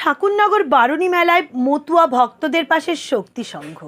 ঠাকুরনগর বারুণী মেলায় মতুয়া ভক্তদের পাশে শক্তি সংঘ।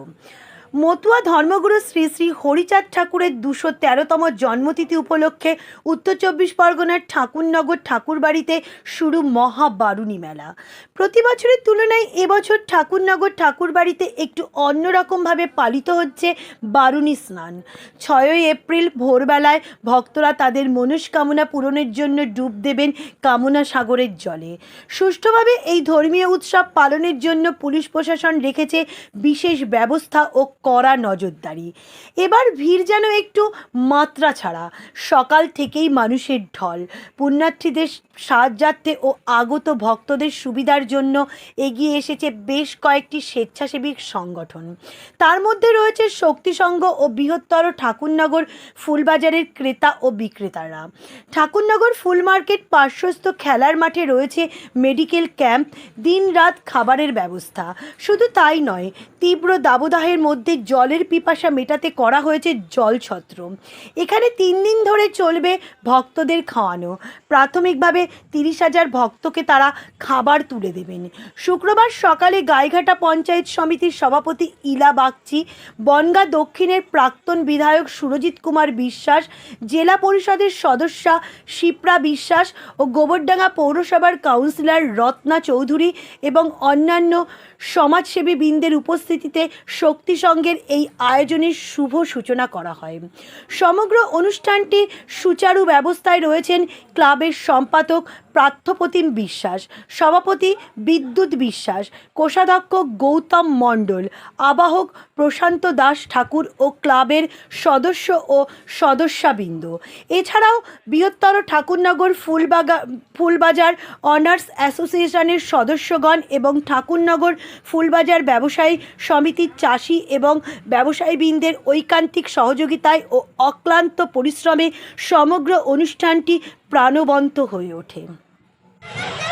মতুয়া ধর্মগুরু শ্রী শ্রী হরিচাঁদ ঠাকুরের দুশো তেরোতম জন্মতিথি উপলক্ষে উত্তর চব্বিশ পরগনার ঠাকুরনগর ঠাকুরবাড়িতে শুরু মহাবারুণী মেলা। প্রতি বছরের তুলনায় এবছর ঠাকুরনগর ঠাকুরবাড়িতে একটু অন্যরকমভাবে পালিত হচ্ছে বারুণী স্নান। ছয়ই এপ্রিল ভোরবেলায় ভক্তরা তাদের মনস্কামনা পূরণের জন্য ডুব দেবেন কামনা সাগরের জলে। সুষ্ঠুভাবে এই ধর্মীয় উৎসব পালনের জন্য পুলিশ প্রশাসন রেখেছে বিশেষ ব্যবস্থা ও কড়া নজরদারি। এবার ভিড় যেন একটু মাত্রা ছাড়া। সকাল থেকেই মানুষের ঢল। পুণ্যার্থীদের সাহায্যার্থে ও আগত ভক্তদের সুবিধার জন্য এগিয়ে এসেছে বেশ কয়েকটি স্বেচ্ছাসেবী সংগঠন। তার মধ্যে রয়েছে শক্তি সংঘ ও বৃহত্তর ঠাকুরনগর ফুলবাজারের ক্রেতা ও বিক্রেতারা। ঠাকুরনগর ফুল মার্কেট পার্শ্বস্থ খেলার মাঠে রয়েছে মেডিকেল ক্যাম্প। দিনরাত খাবারের ব্যবস্থা। শুধু তাই নয়, তীব্র দাবদাহের মধ্যে জলের পিপাসা মেটাতে করা হয়েছে জলছত্র। এখানে তিন দিন ধরে চলবে ভক্তদের খাওয়ানো। প্রাথমিকভাবে তিরিশ হাজার ভক্তকে তারা খাবার তুলে দেবেন। শুক্রবার সকালে গাইঘাটা পঞ্চায়েত সমিতির সভাপতি ইলা বাগচি, বনগা দক্ষিণের প্রাক্তন বিধায়ক সুরজিৎ কুমার বিশ্বাস, জেলা পরিষদের সদস্যা শিপ্রা বিশ্বাস ও গোবরডাঙ্গা পৌরসভার কাউন্সিলর রত্না চৌধুরী এবং অন্যান্য সমাজসেবী বৃন্দের উপস্থিতিতে শক্তি সংঘের এই আয়োজনের শুভ সূচনা করা হয়। সমগ্র অনুষ্ঠানটি সুচারু ব্যবস্থায় রয়েছেন ক্লাবের সম্পাদক পার্থপ্রতিম বিশ্বাস, সভাপতি বিদ্যুৎ বিশ্বাস, কোষাধ্যক্ষ গৌতম মণ্ডল, আবাহক প্রশান্ত দাস ঠাকুর ও ক্লাবের সদস্য ও সদস্যাবৃন্দ। এছাড়াও বৃহত্তর ঠাকুরনগর ফুলবাগা, ফুলবাজার অনার্স অ্যাসোসিয়েশনের সদস্যগণ এবং ঠাকুরনগর ফুলবাজার ব্যবসায়ী সমিতির চাষি এবং ব্যবসায়ীবৃন্দের ঐকান্তিক সহযোগিতায় ও অক্লান্ত পরিশ্রমে সমগ্র অনুষ্ঠানটি প্রাণবন্ত হয়ে ওঠে। প্রত্যেক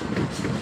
違う。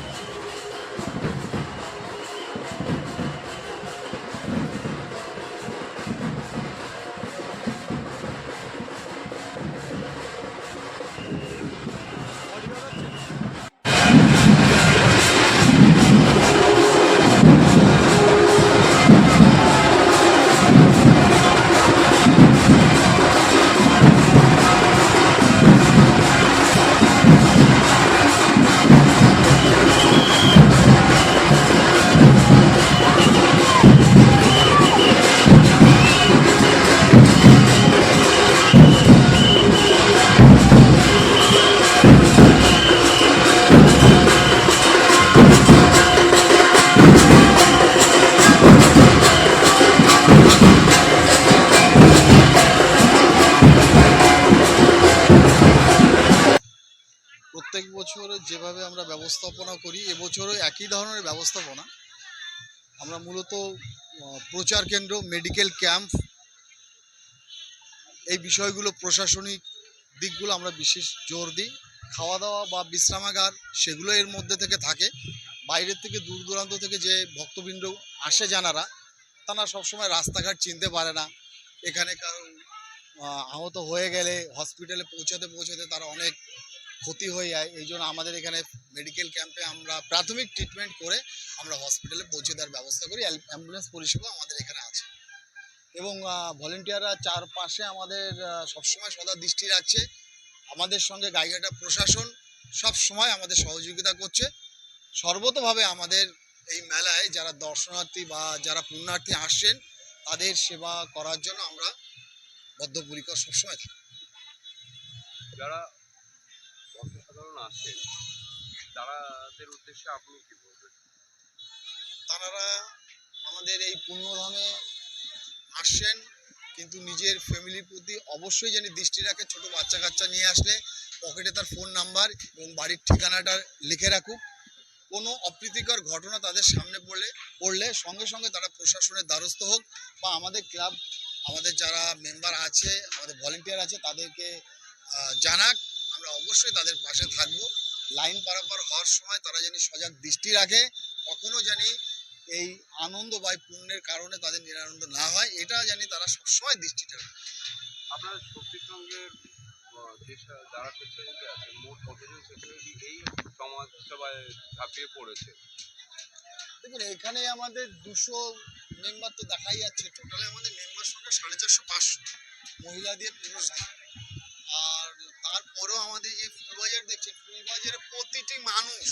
যেভাবে আমরা ব্যবস্থাপনা করি, এবছরও একই ধরনের ব্যবস্থাপনা। আমরা মূলত প্রচার কেন্দ্র, মেডিকেল ক্যাম্প, এই বিষয়গুলো প্রশাসনিক দিকগুলো আমরা বিশেষ জোর দিই। খাওয়া দাওয়া বা বিশ্রামাগার সেগুলো এর মধ্যে থেকে থাকে। বাইরের থেকে দূর দূরান্ত থেকে যে ভক্তবৃন্দ আসে জানারা, তারা সবসময় রাস্তাঘাট চিনতে পারে না। এখানে কারও আহত হয়ে গেলে হসপিটালে পৌঁছাতে পৌঁছাতে তারা অনেক ক্ষতি হয়ে যায়, এই জন্য আমাদের এখানে মেডিকেল ক্যাম্পে আমরা প্রাথমিক ট্রিটমেন্ট করে আমরা হসপিটালে পৌঁছে দেওয়ার ব্যবস্থা করি অ্যাম্বুলেন্স পরিষেবা আমাদের এখানে আছে। এবং ভলেন্টিয়াররা চারপাশে আমাদের সবসময় সদা দৃষ্টি রাখছে। আমাদের সঙ্গে গাইঘাটা প্রশাসন সব সময় আমাদের সহযোগিতা করছে। সর্বতভাবে আমাদের এই মেলায় যারা দর্শনার্থী বা যারা পুণ্যার্থী আসছেন, তাদের সেবা করার জন্য আমরা বদ্ধপরিকর সবসময় থাকি। যারা আসেন তাদের উদ্দেশ্যে আপনি কি বলবেন? তারা আমাদের এই পুণ্যধামে আসছেন, কিন্তু নিজের ফ্যামিলির প্রতি অবশ্যই যেন দৃষ্টি রাখে, ছোট বাচ্চা কাচ্চা নিয়ে আসলে পকেটে তার ফোন নাম্বার এবং বাড়ির ঠিকানাটা লিখে রাখুক। কোনো অপ্রীতিকর ঘটনা তাদের সামনে পড়লে পড়লে সঙ্গে সঙ্গে তারা প্রশাসনের দ্বারস্থ হোক বা আমাদের ক্লাব আমাদের যারা মেম্বার আছে, আমাদের ভলেন্টিয়ার আছে, তাদেরকে জানাক। আমরা অবশ্যই তাদের পাশে থাকব। লাইন পারাপার হওয়ার সময় তারা যেন সজাগ দৃষ্টি রাখে কখনো জানি এই আনন্দ বা পুণ্যের কারণে তাদের নিরানন্দ না হয় এটা জানি তারা সবসময় দৃষ্টিটা রাখে। আপনারা শক্তির সঙ্গে যারা স্বেচ্ছাসেবী আছেন মোট কতজন স্বেচ্ছাসেবী এই সমাজ সেবায় ঝাঁপিয়ে পড়েছে? দেখুন এখানে আমাদের দুশো মেম্বার তো দেখাই যাচ্ছে টোটালে আমাদের মেম্বার সংখ্যা সাড়ে চারশো পাঁচশো মহিলা দিয়ে পুরুষ দিয়ে। আর তারপরেও আমাদের যে ফুলবাজার দেখছেন ফুলবাজারের প্রতিটি মানুষ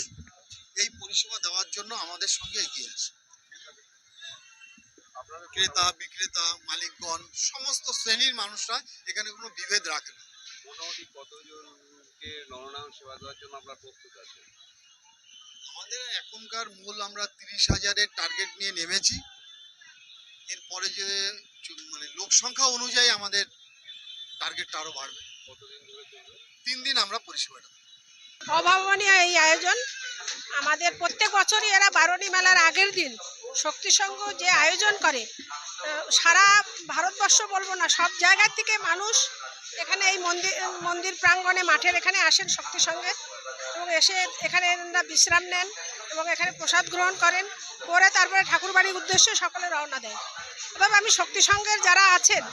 এই পরিষেবা দেওয়ার জন্য আমাদের সঙ্গে এগিয়ে আসে ক্রেতা বিক্রেতা মালিকগণ সমস্ত শ্রেণির মানুষরা এখানে কোনো বিভেদ রাখে না। মোটামুটি কতজনকে সেবা দেওয়ার জন্য প্রস্তুত আমাদের এখনকার মূল আমরা তিরিশ হাজারের টার্গেট নিয়ে নেমেছি। এরপরে যে মানে লোক সংখ্যা অনুযায়ী আমাদের টার্গেটটা আরও বাড়বে। তিন দিন আমরা পরিষেবাটা অভাবনীয় এই আয়োজন। আমাদের প্রত্যেক বছরই এরা বারণী মেলার আগের দিন শক্তি সংঘ যে আয়োজন করে সারা ভারতবর্ষ বলব না সব জায়গার থেকে মানুষ এখানে এই মন্দির মন্দির প্রাঙ্গণে মাঠের এখানে আসেন শক্তি সঙ্গে এবং এসে এখানে এনারা বিশ্রাম নেন এবং এখানে প্রসাদ গ্রহণ করেন। করে তারপরে ঠাকুরবাড়ির উদ্দেশ্যে সকলে রওনা দেয়। তবে আমি শক্তি সংঘের যারা আছেন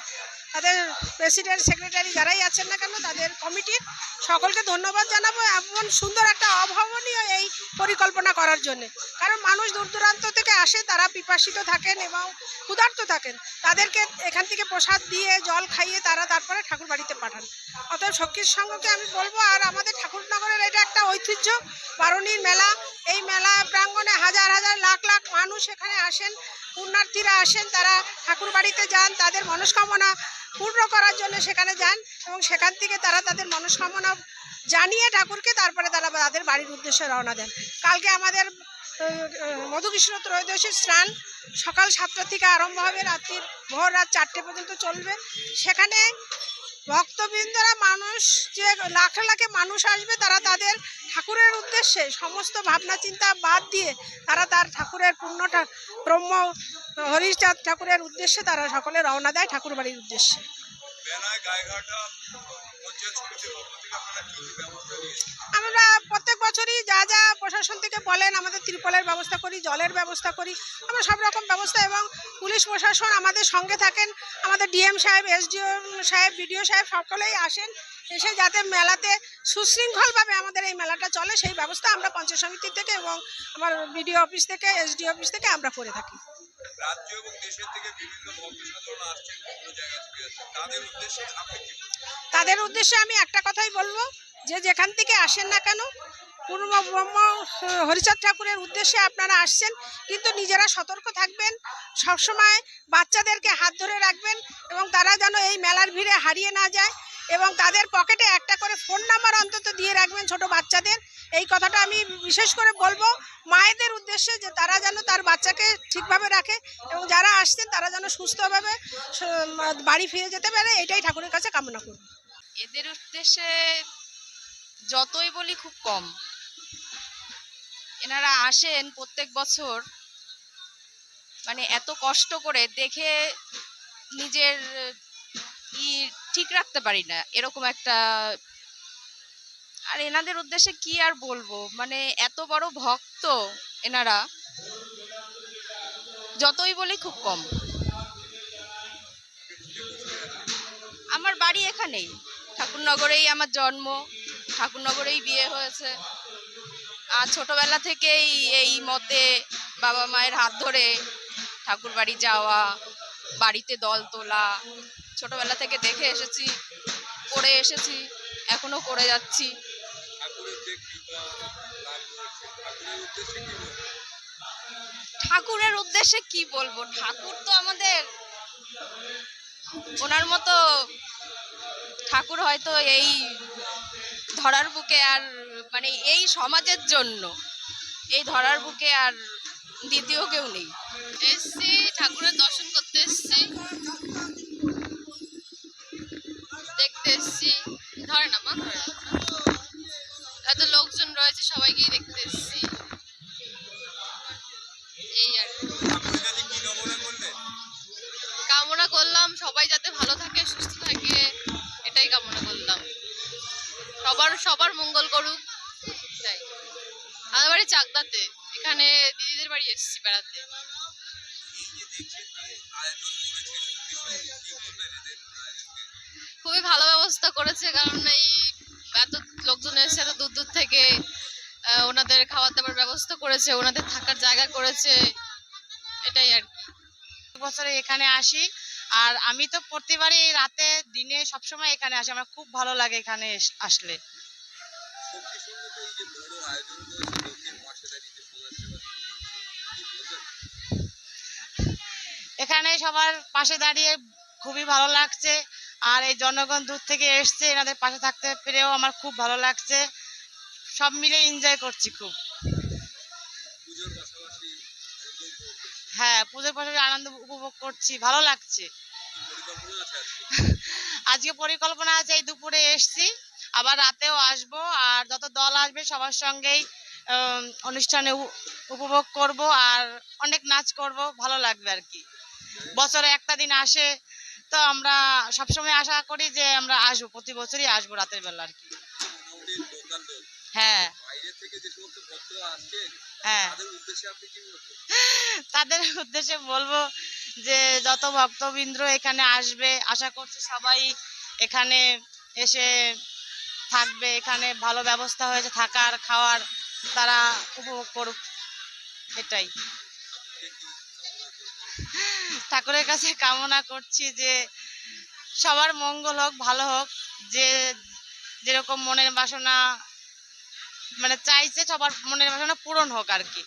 তাদের প্রেসিডেন্ট, সেক্রেটারি যারাই আছেন না কেন, তাদের কমিটির সকলকে ধন্যবাদ জানাব এমন সুন্দর একটা অভাবনীয় এই পরিকল্পনা করার জন্য। কারণ মানুষ দূর দূরান্ত থেকে আসে, তারা পিপাসিত থাকেন এবং ক্ষুধার্ত থাকেন। তাদেরকে এখান থেকে প্রসাদ দিয়ে, জল খাইয়ে তারা তারপরে ঠাকুর বাড়িতে পাঠান। অতএব শক্তির সঙ্গকে আমি বলব, আর আমাদের ঠাকুরনগরের এটা একটা ঐতিহ্য, বারুণীর মেলা। এই মেলা প্রাঙ্গণে হাজার হাজার, লাখ লাখ মানুষ এখানে আসেন, পুণ্যার্থীরা আসেন, তারা ঠাকুর বাড়িতে যান, তাদের মনস্কামনা পূর্ণ করার জন্য সেখানে যান এবং সেখান থেকে তারা তাদের মনস্কামনা জানিয়ে ঠাকুরকে তারপরে তারা তাদের বাড়ির উদ্দেশ্যে রওনা দেন। কালকে আমাদের মধুকৃষ্ণ ত্রয়োদশীর স্নান সকাল সাতটা থেকে আরম্ভ হবে, রাত্রির ভোর রাত চারটে পর্যন্ত চলবে। সেখানে ভক্তবৃন্দরা মানুষ যে লাখ লাখে মানুষ আসবে, তারা তাদের ঠাকুরের উদ্দেশ্যে সমস্ত ভাবনা, চিন্তা বাদ দিয়ে তারা তার ঠাকুরের পূর্ণটা ব্রহ্ম হরিচাঁদ ঠাকুরের উদ্দেশ্যে তারা সকলে রওনা দেয় ঠাকুর বাড়ির উদ্দেশ্যে। আমরা প্রত্যেক বছরই যা যা প্রশাসন থেকে বলেন, আমাদের ত্রিপলের ব্যবস্থা করি, জলের ব্যবস্থা করি। আমরা সব রকম ব্যবস্থা এবং পুলিশ প্রশাসন আমাদের সঙ্গে থাকেন। আমাদের ডিএম সাহেব, এসডিও সাহেব, বিডিও সাহেব সকলেই আসেন। এসে যাতে মেলাতে সুশৃঙ্খলভাবে আমাদের এই মেলাটা চলে, সেই ব্যবস্থা আমরা পঞ্চায়েত সমিতি থেকে এবং আমার বিডিও অফিস থেকে, এসডিও অফিস থেকে আমরা করে থাকি। রাজ্য এবং দেশের থেকে বিভিন্ন ভক্ত সাধারণ আসছেন, বিভিন্ন জায়গা থেকে তাদের উদ্দেশ্যে আপনি কি তাদের উদ্দেশ্যে আমি একটা কথাই বলব, যে যেখান থেকে আসেন না কেন পূর্ণ ব্রহ্ম হরিচাঁদ ঠাকুরের উদ্দেশ্যে আপনারা আসছেন, কিন্তু নিজেরা সতর্ক থাকবেন, সবসময় বাচ্চাদেরকে হাত ধরে রাখবেন এবং তারা যেন এই মেলার ভিড়ে হারিয়ে না যায়। এবং তাদের পকেটে একটা করে ফোন নাম্বার অন্তত দিয়ে রাখবেন ছোট বাচ্চাদের। এই কথাটা আমি বিশেষ করে বলব, মায়েদের উদ্দেশ্যে যে তারা যেন তার বাচ্চাকে ঠিকভাবে রাখে এবং যারা আসছেন তারা যেন সুস্থভাবে বাড়ি ফিরে যেতে পারে, এটাই ঠাকুরের কাছে কামনা করব। এদের উদ্দেশ্যে যতই বলি খুব কম। এনারা আসেন প্রত্যেক বছর মানে এত কষ্ট করে দেখে নিজের ই ঠিক রাখতে পারি না, এরকম একটা আর এনাদের উদ্দেশ্যে কি আর বলব? মানে এত বড় ভক্ত এনারা, যতই বলি খুব কম। আমার বাড়ি এখানেই, ঠাকুরনগরেই আমার জন্ম, ঠাকুরনগরেই বিয়ে হয়েছে। আর ছোটবেলা থেকেই এই মতে বাবা মায়ের হাত ধরে ঠাকুর বাড়ি যাওয়া, বাড়িতে দল তোলা ছোটবেলা থেকে দেখে এসেছি করে এসেছি, এখনও করে যাচ্ছি। ঠাকুরের উদ্দেশ্যে কি বলব? ঠাকুর তো আমাদের ওনার মতো ঠাকুর হয়তো এই ধরার বুকে আর মানে এই সমাজের জন্য এই ধরার বুকে আর দ্বিতীয় কেউ নেই। এসছি, ঠাকুরের দর্শন করতে বলবেন এদের আয়োজনকে খুবই ভালো ব্যবস্থা করেছে কারণ এই এত লোকজন এসেছে এত দূর দূর থেকে আহ, ওনাদের খাবার দাবার ব্যবস্থা করেছে ওনাদের থাকার জায়গা করেছে এটাই আর কি। বছরে এখানে আসি আর আমি তো প্রতিবারই রাতে দিনে সবসময় এখানে আসি আমার খুব ভালো লাগে এখানে আসলে। এখানে সবার পাশে দাঁড়িয়ে খুবই ভালো লাগছে। আর এই জনগণ দূর থেকে এসছে, এনাদের পাশে থাকতে পেরেও আমার খুব ভালো লাগছে। সব মিলে এনজয় করছি খুব। হ্যাঁ পুজোর পাশে আনন্দ উপভোগ করছি, ভালো লাগছে। আজকে পরিকল্পনা আছে, এই দুপুরে এসছি, আবার রাতেও আসব, আর যত দল আসবে সবার সঙ্গেই অনুষ্ঠানে উপভোগ করব, আর অনেক নাচ করব, ভালো লাগবে আর কি। বছরে একটা দিন আসে, তো আমরা সবসময় আশা করি যে আমরা আসব, প্রতি বছরই আসব রাতের বেলা আর কি। হ্যাঁ। হ্যাঁ। তাদের উদ্দেশ্যে বলব যে যত ভক্তবৃন্দ এখানে আসবে, আশা করছি সবাই এখানে এসে থাকবে, এখানে ভালো ব্যবস্থা হয়েছে, থাকার, খাওয়ার তারা উপভোগ করুক, এটাই। ঠাকুরের কাছে কামনা করছি যে সবার মঙ্গল হোক, ভালো হোক, যে যেরকম মনের বাসনা মানে চাইছে সবার মনের বাসনা পূরণ হোক আর কি।